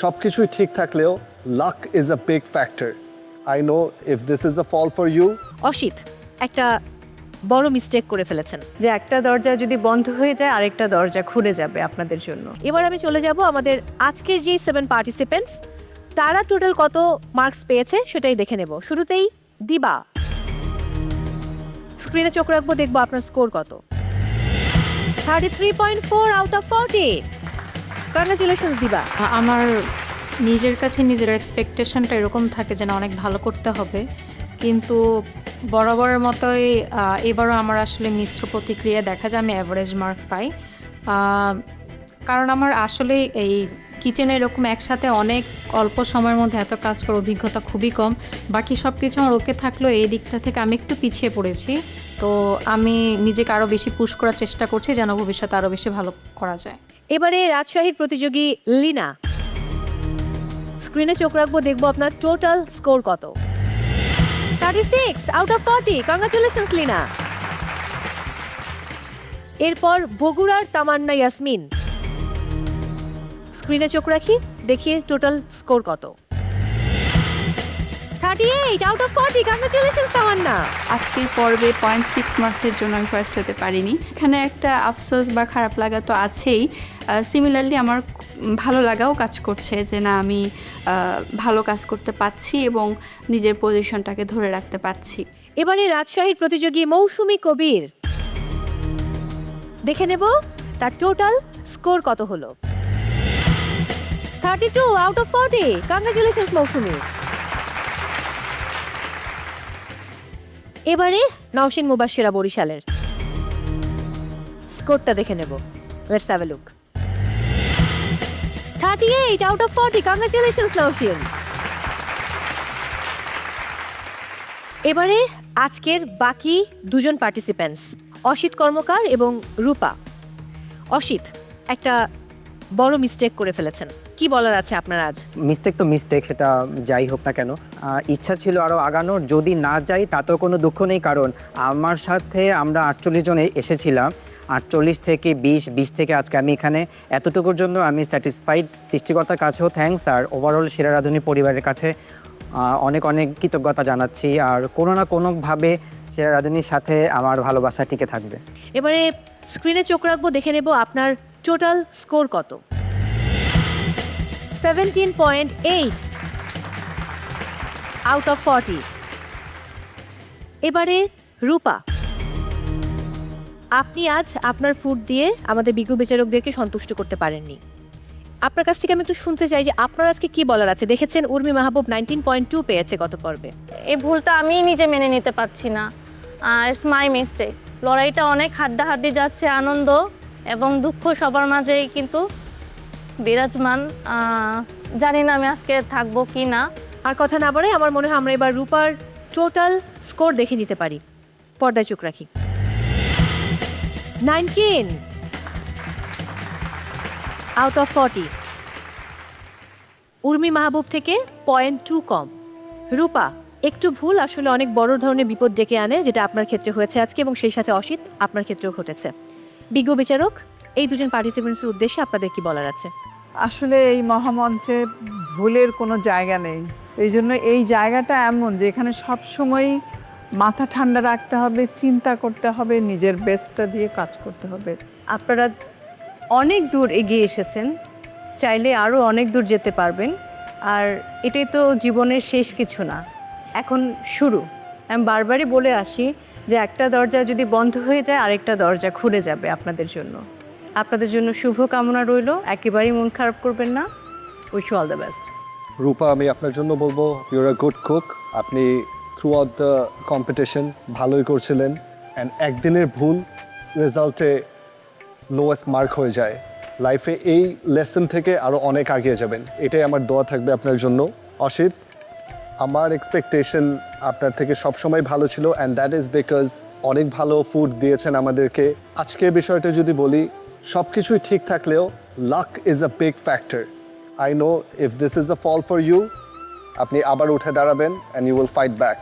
সব কিছুই ঠিক থাকলেও luck is a big factor I know if this is a fall for you Asit একটা বড় মিস্টেক করে ফেলেছেন। যে একটা দরজা যদি বন্ধ হয়ে যায় আরেকটা দরজা খুলে যাবে আপনাদের জন্য। এবার আমি চলে যাব আমাদের আজকের যে সেভেন পার্টিসিপেন্টস তারা টোটাল কত মার্কস পেয়েছে সেটাই দেখে নেব। শুরুতেই দিবা। স্ক্রিনে চোখ রাখব দেখব আপনার স্কোর কত। Thirty three point four out of forty congratulation Diba আমার নিজের কাছে নিজের এক্সপেকটেশনটা এরকম থাকে যেন অনেক ভালো করতে হবে। কিন্তু বরাবরের মতোই এবারও আমার আসলে মিশ্র প্রতিক্রিয়া দেখা যায়, আমি অ্যাভারেজ মার্ক পাই। কারণ আমার আসলে এই কিচেনে এরকম একসাথে অনেক অল্প সময়ের মধ্যে এত কাজ করার অভিজ্ঞতা খুবই কম। বাকি সব কিছু আমার ওকে থাকলেও এই দিকটা থেকে আমি একটু পিছিয়ে পড়েছি। তো আমি নিজেকে আরও বেশি পুশ করার চেষ্টা করছি যেন ভবিষ্যতে আরও বেশি ভালো করা যায়। এবারে রাজশাহীর প্রতিযোগী লিনা। স্ক্রিনে চোখ রাখব, দেখব আপনার টোটাল স্কোর কত। Thirty six out of forty congratulations Lina. এরপর বগুড়ার তামান্না, ইয়াসমিন। স্ক্রিনে চোখ রাখি দেখি টোটাল স্কোর কত। Thirty eight out of forty congratulations Tamanna. আজকের পর্বে পয়েন্ট সিক্স মার্কসের জন্য আমি ফার্স্ট হতে পারিনি। এখানে একটা আফসোস বা খারাপ লাগা তো আছেই। সিমিলারলি আমার ভালো লাগাও কাজ করছে যে না আমি ভালো কাজ করতে পারছি এবং নিজের পজিশনটাকে ধরে রাখতে পারছি এবারে রাজশাহীর প্রতিযোগী মৌসুমি কবির। দেখে নেব তার টোটাল স্কোর কত হলো। Thirty two out of forty congratulations Mousumi এবারে নওশিন মুবাশিরা বরিশালের। স্কোরটা দেখে নেব। Let's have a look thirty eight out of forty congratulations Naushin. এবারে আজকের বাকি দুজন পার্টিসিপেন্টস অসিত কর্মকার এবং রূপা। অসিত, একটা বড় মিস্টেক করে ফেলেছেন। কি বলার আছে আপনার আজ? মিস্টেক তো মিস্টেক সেটা যাই হোক না কেন। ইচ্ছা ছিল আরও আগানোর যদি না যাই তাতেও কোনো দুঃখ নেই কারণ আমার সাথে আমরা আটচল্লিশ জনে এসেছিলাম। আটচল্লিশ থেকে বিশ বিশ থেকে আজকে আমি এখানে। এতটুকুর জন্য আমি স্যাটিসফাইড সৃষ্টিকর্তার কাছেও থ্যাঙ্কস আর ওভারঅল সেরা রাধুনী পরিবারের কাছে অনেক অনেক কৃতজ্ঞতা জানাচ্ছি। আর কোনো না কোনোভাবে সেরা রাধুনির সাথে আমার ভালোবাসা টিকে থাকবে। এবারে স্ক্রিনে চোখ রাখব দেখে নেব আপনার টোটাল স্কোর কত? Seventeen point eight out of forty এবারে রূপা, আপনি আজ আপনার ফুড দিয়ে আমাদের বিজ্ঞ বিচারকদেরকে সন্তুষ্ট করতে পারেননি। আপনার কাছ থেকে আমি একটু শুনতে চাই যে আপনার আজকে কি বলার আছে? দেখেছেন Urmi Mahbub nineteen point two পেয়েছে গত পর্বে। এই ভুলটা আমি নিজে মেনে নিতে পারছি না। ইটস মাই মিস্টেক লড়াইটা অনেক হাড্ডাহাড্ডি যাচ্ছে, আনন্দ এবং দুঃখ সবার মাঝেই, কিন্তু বিরাজমান জানি না আমি আজকে থাকব কি না। আর কথা না বলে আমার মনে হয় আমরা এবার রূপার টোটাল স্কোর দেখে নিতে পারি। পর্দায় চোখ রাখি। Nineteen out of forty Urmi Mahbub থেকে পয়েন্ট টু কম। রূপা, একটু ভুল, আসলে অনেক বড় ধরনের বিপদ ডেকে আনে, যেটা আপনার ক্ষেত্রে হয়েছে আজকে এবং সেই সাথে অসিত আপনার ক্ষেত্রেও ঘটেছে। বিজ্ঞ বিচারক, এই দুজন পার্টিসিপেন্টসের উদ্দেশ্যে আপনাদের কি বলার আছে? আসলে এই মহামঞ্চে ভুলের কোনো জায়গা নেই। এই জন্য এই জায়গাটা এমন যে এখানে সবসময় মাথা ঠান্ডা রাখতে হবে, চিন্তা করতে হবে, নিজের বেস্টটা দিয়ে কাজ করতে হবে। আপনারা অনেক দূর এগিয়ে এসেছেন, চাইলে আরও অনেক দূর যেতে পারবেন। আর এটাই তো জীবনের শেষ কিছু না। এখন শুরু। আমি বারবারই বলে আসি যে একটা দরজা যদি বন্ধ হয়ে যায়, আরেকটা দরজা খুলে যাবে আপনাদের জন্য। আপনাদের জন্য শুভ কামনা রইল। একেবারেই মন খারাপ করবেন না। Wish all the best Rupa, আমি আপনার জন্য বলব ইউর আ গুড কুক আপনি থ্রু আউট দ্য কম্পিটিশন ভালোই করছিলেন। অ্যান্ড একদিনের ভুল রেজাল্টে লোয়েস্ট মার্ক হয়ে যায়। লাইফে এই লেসন থেকে আরও অনেক আগিয়ে যাবেন। এটাই আমার দোয়া থাকবে আপনার জন্য। অসিত, আমার এক্সপেকটেশন আপনার থেকে সবসময় ভালো ছিল। অ্যান্ড দ্যাট ইজ বিকজ অনেক ভালো ফুড দিয়েছেন আমাদেরকে। আজকের বিষয়টা যদি বলি সব কিছুই ঠিক থাকলেও luck is a big factor I know if this is a fall for you আপনি আবার উঠে দাঁড়াবেন and you will fight back